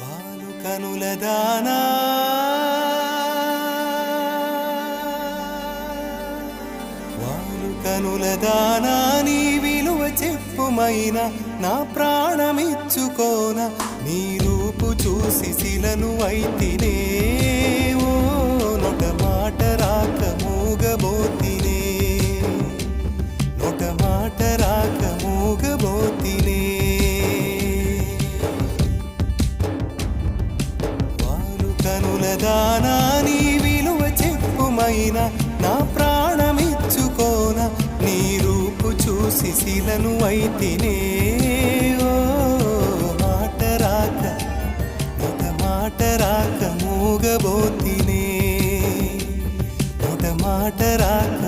వాలు కనుల దానా. వాలు కనుల దానా నీ విలువ చెప్పుమైన నా ప్రాణమిచ్చుకోన నీ రూపు చూసి శిలను అయితినే. ఓ నొట మాట రాక మూగబోతినే. నొట మాట రాక మూగబోతినే ఎంతగానా దానా నీ విలువ చెప్పుమైన నా ప్రాణమిచ్చుకోన నీ రూపు చూసి శిలను అయితేనే. ఓ మాట రాక ఒక మాట రాక మూగబోతినే. ఒక మాట రాక